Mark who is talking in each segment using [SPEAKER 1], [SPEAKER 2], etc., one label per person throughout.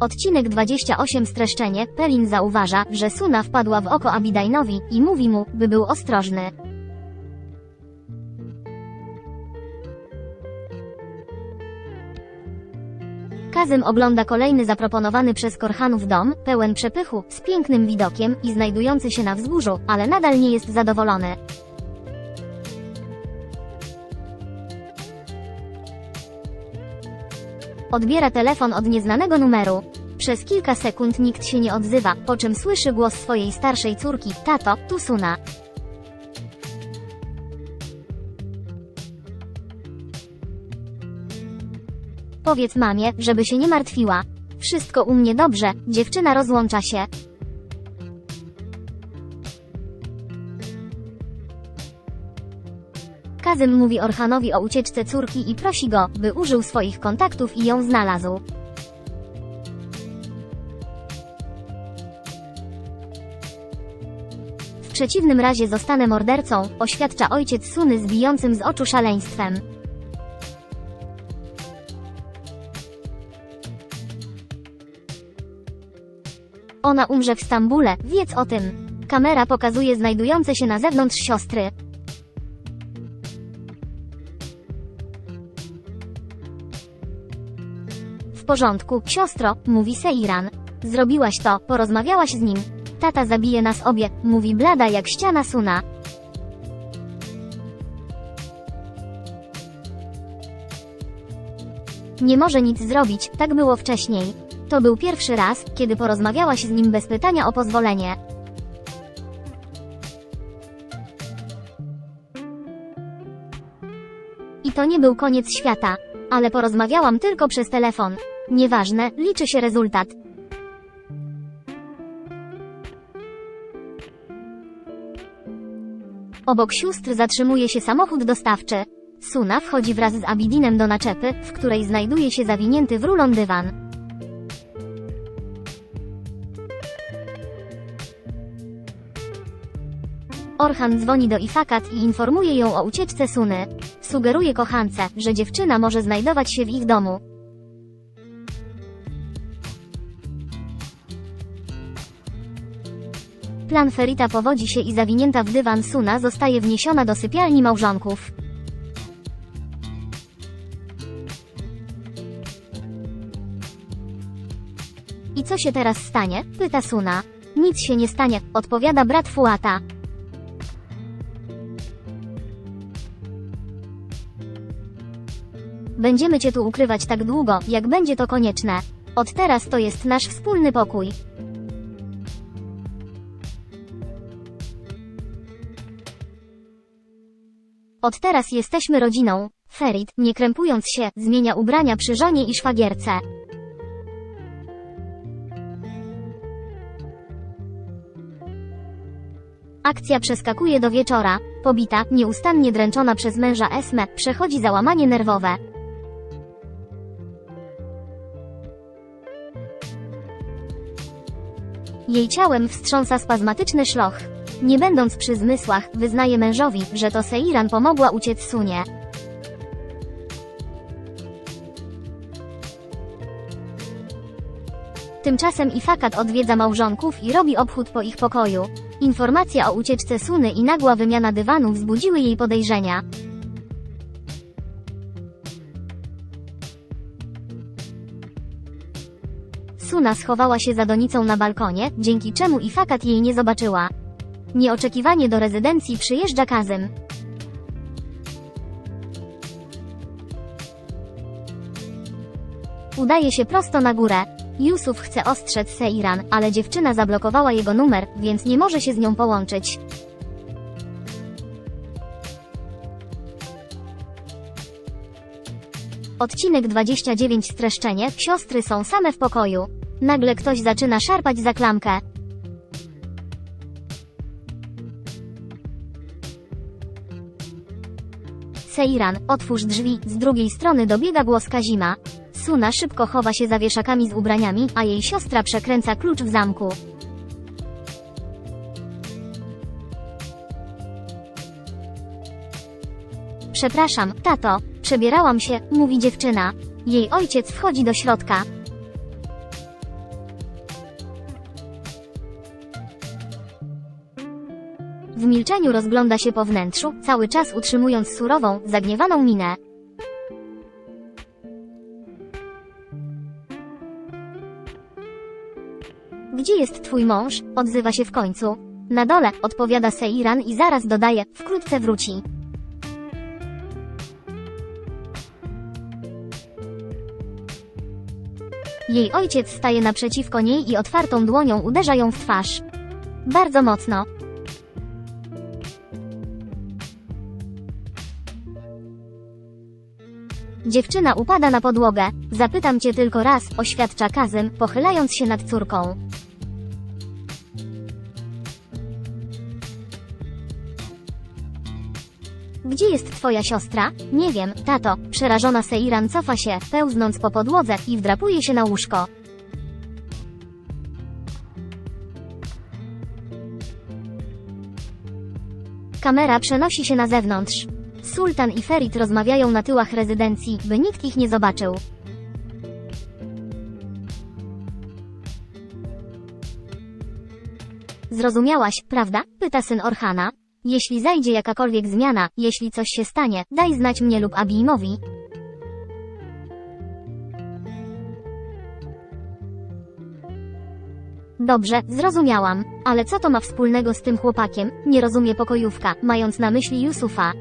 [SPEAKER 1] Odcinek 28 Streszczenie. Pelin zauważa, że Suna wpadła w oko Abidainowi i mówi mu, by był ostrożny. Kazym ogląda kolejny zaproponowany przez Korhanów dom, pełen przepychu, z pięknym widokiem i znajdujący się na wzgórzu, ale nadal nie jest zadowolony. Odbiera telefon od nieznanego numeru. Przez kilka sekund nikt się nie odzywa, po czym słyszy głos swojej starszej córki, tato, tu Suna. Powiedz mamie, żeby się nie martwiła. Wszystko u mnie dobrze, dziewczyna rozłącza się. Kazym mówi Orhanowi o ucieczce córki i prosi go, by użył swoich kontaktów i ją znalazł. W przeciwnym razie zostanę mordercą, oświadcza ojciec Suny z bijącym z oczu szaleństwem. Ona umrze w Stambule, wiedz o tym. Kamera pokazuje znajdujące się na zewnątrz siostry. Porządku, siostro, mówi Seiran. Zrobiłaś to, porozmawiałaś z nim. Tata zabije nas obie, mówi blada jak ściana Suna. Nie może nic zrobić, tak było wcześniej. To był pierwszy raz, kiedy porozmawiałaś z nim bez pytania o pozwolenie. I to nie był koniec świata. Ale porozmawiałam tylko przez telefon. Nieważne, liczy się rezultat. Obok sióstr zatrzymuje się samochód dostawczy. Suna wchodzi wraz z Abidinem do naczepy, w której znajduje się zawinięty w rulon dywan. Orhan dzwoni do Ifakat i informuje ją o ucieczce Suny. Sugeruje kochance, że dziewczyna może znajdować się w ich domu. Plan Ferita powodzi się i zawinięta w dywan Suna zostaje wniesiona do sypialni małżonków. I co się teraz stanie? Pyta Suna. Nic się nie stanie, odpowiada brat Fuata. Będziemy cię tu ukrywać tak długo, jak będzie to konieczne. Od teraz to jest nasz wspólny pokój. Od teraz jesteśmy rodziną. Ferit, nie krępując się, zmienia ubrania przy żonie i szwagierce. Akcja przeskakuje do wieczora. Pobita, nieustannie dręczona przez męża Esme, przechodzi załamanie nerwowe. Jej ciałem wstrząsa spazmatyczny szloch. Nie będąc przy zmysłach, wyznaje mężowi, że to Seiran pomogła uciec Sunie. Tymczasem Ifakat odwiedza małżonków i robi obchód po ich pokoju. Informacja o ucieczce Suny i nagła wymiana dywanów wzbudziły jej podejrzenia. Suna schowała się za donicą na balkonie, dzięki czemu Ifakat jej nie zobaczyła. Nieoczekiwanie do rezydencji przyjeżdża Kazym. Udaje się prosto na górę. Yusuf chce ostrzec Seiran, ale dziewczyna zablokowała jego numer, więc nie może się z nią połączyć. Odcinek 29 Streszczenie. Siostry są same w pokoju. Nagle ktoś zaczyna szarpać za klamkę. Seiran, otwórz drzwi, z drugiej strony dobiega głos Kazima. Suna szybko chowa się za wieszakami z ubraniami, a jej siostra przekręca klucz w zamku. Przepraszam, tato, przebierałam się, mówi dziewczyna. Jej ojciec wchodzi do środka. Milczeniu rozgląda się po wnętrzu, cały czas utrzymując surową, zagniewaną minę. Gdzie jest twój mąż? Odzywa się w końcu. Na dole, odpowiada Seiran i zaraz dodaje, wkrótce wróci. Jej ojciec staje naprzeciwko niej i otwartą dłonią uderza ją w twarz. Bardzo mocno. Dziewczyna upada na podłogę. Zapytam cię tylko raz, oświadcza Kazym, pochylając się nad córką. Gdzie jest twoja siostra? Nie wiem, tato. Przerażona Seiran cofa się, pełznąc po podłodze i wdrapuje się na łóżko. Kamera przenosi się na zewnątrz. Sultan i Ferit rozmawiają na tyłach rezydencji, by nikt ich nie zobaczył. Zrozumiałaś, prawda? Pyta syn Orhana. Jeśli zajdzie jakakolwiek zmiana, jeśli coś się stanie, daj znać mnie lub Abimowi. Dobrze, zrozumiałam. Ale co to ma wspólnego z tym chłopakiem? Nie rozumie pokojówka, mając na myśli Yusufa.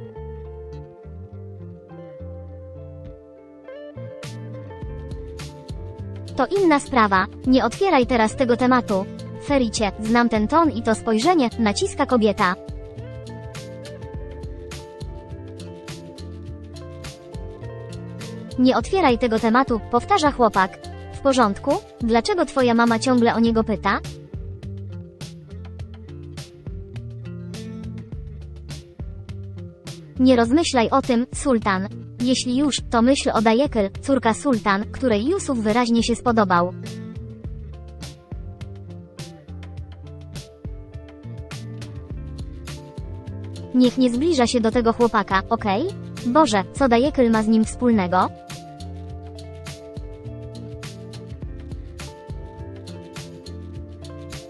[SPEAKER 1] To inna sprawa. Nie otwieraj teraz tego tematu. Fericie, znam ten ton i to spojrzenie, naciska kobieta. Nie otwieraj tego tematu, powtarza chłopak. W porządku? Dlaczego twoja mama ciągle o niego pyta? Nie rozmyślaj o tym, sultan. Jeśli już, to myśl o Dajekl, córka sultan, której Jusuf wyraźnie się spodobał. Niech nie zbliża się do tego chłopaka, okej? Boże, co Dajekl ma z nim wspólnego?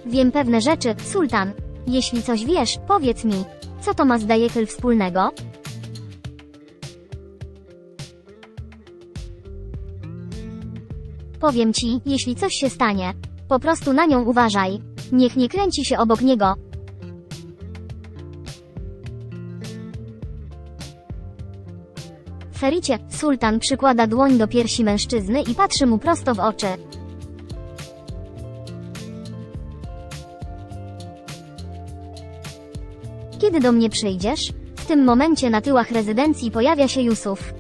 [SPEAKER 1] Wiem pewne rzeczy, sultan. Jeśli coś wiesz, powiedz mi. Co to ma z Dajekl wspólnego? Powiem ci, jeśli coś się stanie. Po prostu na nią uważaj. Niech nie kręci się obok niego. Fericie, sultan przykłada dłoń do piersi mężczyzny i patrzy mu prosto w oczy. Kiedy do mnie przyjdziesz? W tym momencie na tyłach rezydencji pojawia się Jusuf.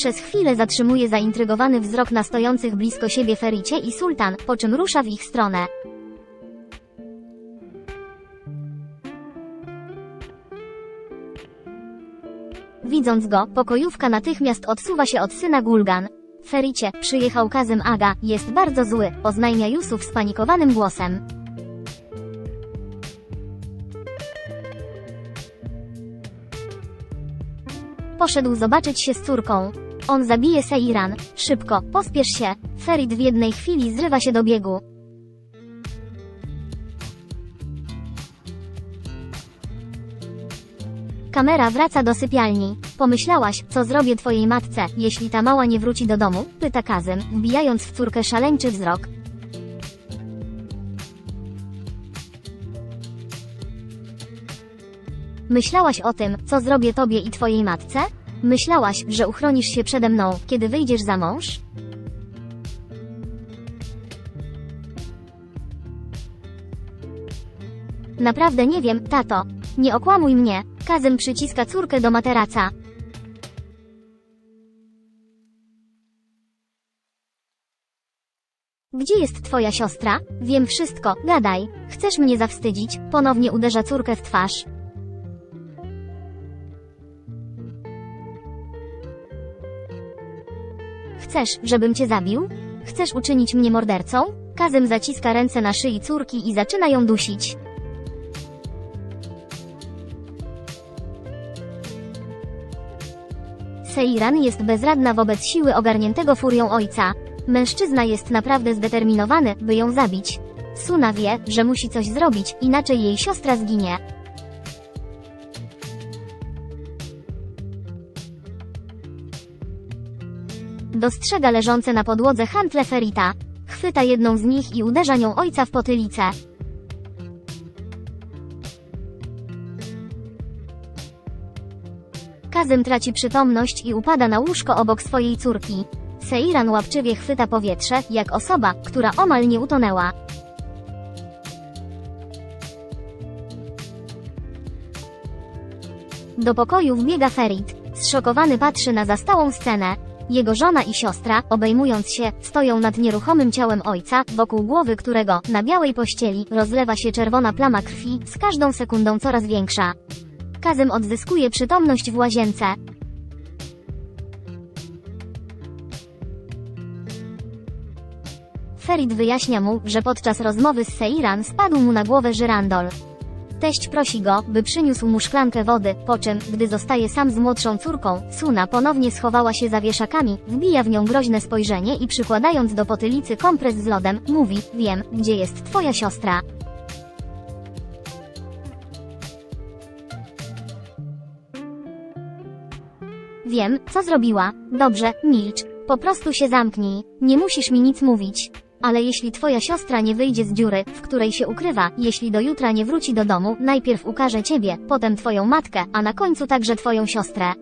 [SPEAKER 1] Przez chwilę zatrzymuje zaintrygowany wzrok na stojących blisko siebie Fericie i Sultan, po czym rusza w ich stronę. Widząc go, pokojówka natychmiast odsuwa się od syna Gulgan. Fericie, przyjechał Kazem Aga, jest bardzo zły, oznajmia Jusuf spanikowanym głosem. Poszedł zobaczyć się z córką. On zabije Seiran. Szybko, pospiesz się. Ferit w jednej chwili zrywa się do biegu. Kamera wraca do sypialni. Pomyślałaś, co zrobię twojej matce, jeśli ta mała nie wróci do domu? Pyta Kazem, wbijając w córkę szaleńczy wzrok. Myślałaś o tym, co zrobię tobie i twojej matce? Myślałaś, że uchronisz się przede mną, kiedy wyjdziesz za mąż? Naprawdę nie wiem, tato. Nie okłamuj mnie. Kazem przyciska córkę do materaca. Gdzie jest twoja siostra? Wiem wszystko, gadaj. Chcesz mnie zawstydzić? Ponownie uderza córkę w twarz. Chcesz, żebym cię zabił? Chcesz uczynić mnie mordercą? Kazem zaciska ręce na szyi córki i zaczyna ją dusić. Seiran jest bezradna wobec siły ogarniętego furią ojca. Mężczyzna jest naprawdę zdeterminowany, by ją zabić. Suna wie, że musi coś zrobić, inaczej jej siostra zginie. Dostrzega leżące na podłodze hantle Ferita. Chwyta jedną z nich i uderza nią ojca w potylicę. Kazem traci przytomność i upada na łóżko obok swojej córki. Seiran łapczywie chwyta powietrze, jak osoba, która omal nie utonęła. Do pokoju wbiega Ferit. Zszokowany patrzy na zastałą scenę. Jego żona i siostra, obejmując się, stoją nad nieruchomym ciałem ojca, wokół głowy którego, na białej pościeli, rozlewa się czerwona plama krwi, z każdą sekundą coraz większa. Kazem odzyskuje przytomność w łazience. Ferit wyjaśnia mu, że podczas rozmowy z Seiran spadł mu na głowę żyrandol. Teść prosi go, by przyniósł mu szklankę wody, po czym, gdy zostaje sam z młodszą córką, Suna ponownie schowała się za wieszakami, wbija w nią groźne spojrzenie i przykładając do potylicy kompres z lodem, mówi, wiem, gdzie jest twoja siostra. Wiem, co zrobiła. Dobrze, milcz. Po prostu się zamknij. Nie musisz mi nic mówić. Ale jeśli twoja siostra nie wyjdzie z dziury, w której się ukrywa, jeśli do jutra nie wróci do domu, najpierw ukaże ciebie, potem twoją matkę, a na końcu także twoją siostrę.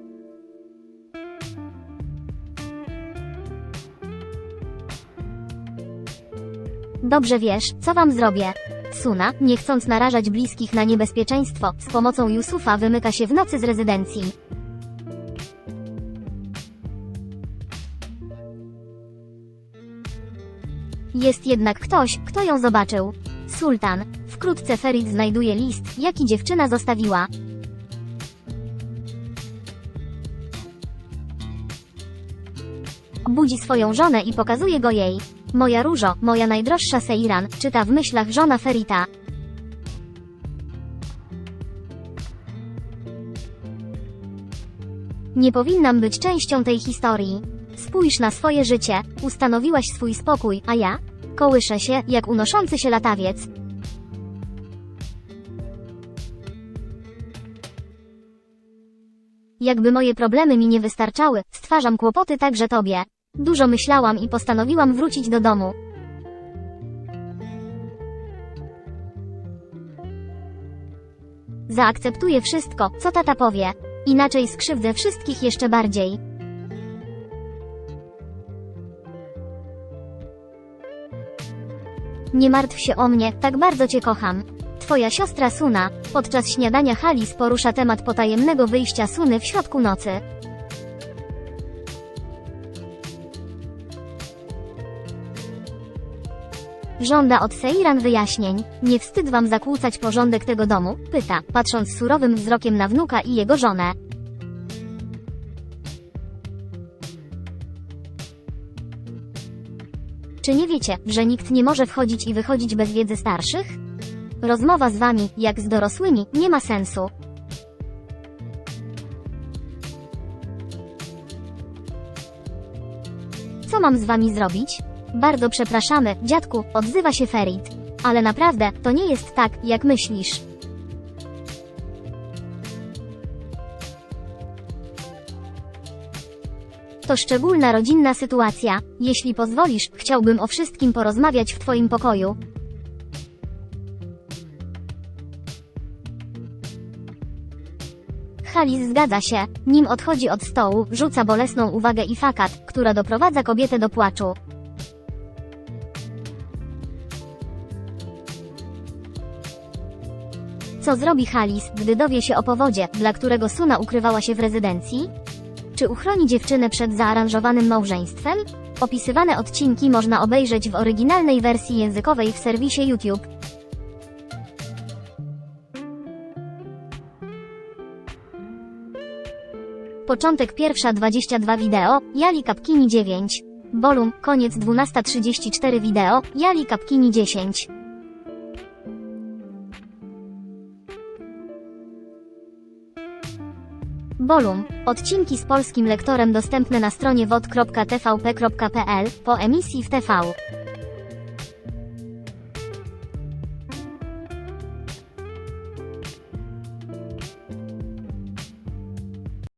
[SPEAKER 1] Dobrze wiesz, co wam zrobię. Suna, nie chcąc narażać bliskich na niebezpieczeństwo, z pomocą Yusufa wymyka się w nocy z rezydencji. Jest jednak ktoś, kto ją zobaczył. Sultan. Wkrótce Ferit znajduje list, jaki dziewczyna zostawiła. Budzi swoją żonę i pokazuje go jej. Moja różo, moja najdroższa Seiran, czyta w myślach żona Ferita. Nie powinnam być częścią tej historii. Spójrz na swoje życie, ustanowiłaś swój spokój, a ja? Kołyszę się, jak unoszący się latawiec. Jakby moje problemy mi nie wystarczały, stwarzam kłopoty także tobie. Dużo myślałam i postanowiłam wrócić do domu. Zaakceptuję wszystko, co tata powie. Inaczej skrzywdzę wszystkich jeszcze bardziej. Nie martw się o mnie, tak bardzo cię kocham. Twoja siostra Suna, podczas śniadania Halis porusza temat potajemnego wyjścia Suny w środku nocy. Żąda od Seiran wyjaśnień. Nie wstyd wam zakłócać porządek tego domu? Pyta, patrząc surowym wzrokiem na wnuka i jego żonę. Czy nie wiecie, że nikt nie może wchodzić i wychodzić bez wiedzy starszych? Rozmowa z wami, jak z dorosłymi, nie ma sensu. Co mam z wami zrobić? Bardzo przepraszamy, dziadku, odzywa się Ferit. Ale naprawdę, to nie jest tak, jak myślisz. To szczególna rodzinna sytuacja. Jeśli pozwolisz, chciałbym o wszystkim porozmawiać w twoim pokoju. Halis zgadza się. Nim odchodzi od stołu, rzuca bolesną uwagę i fakat, która doprowadza kobietę do płaczu. Co zrobi Halis, gdy dowie się o powodzie, dla którego Suna ukrywała się w rezydencji? Czy uchroni dziewczynę przed zaaranżowanym małżeństwem? Opisywane odcinki można obejrzeć w oryginalnej wersji językowej w serwisie YouTube. Początek pierwsza 22 wideo, Jali Kapkini 9. Bolum, koniec 12.34 wideo, Jali Kapkini 10. Bolum. Odcinki z polskim lektorem dostępne na stronie wod.tvp.pl po emisji w TV.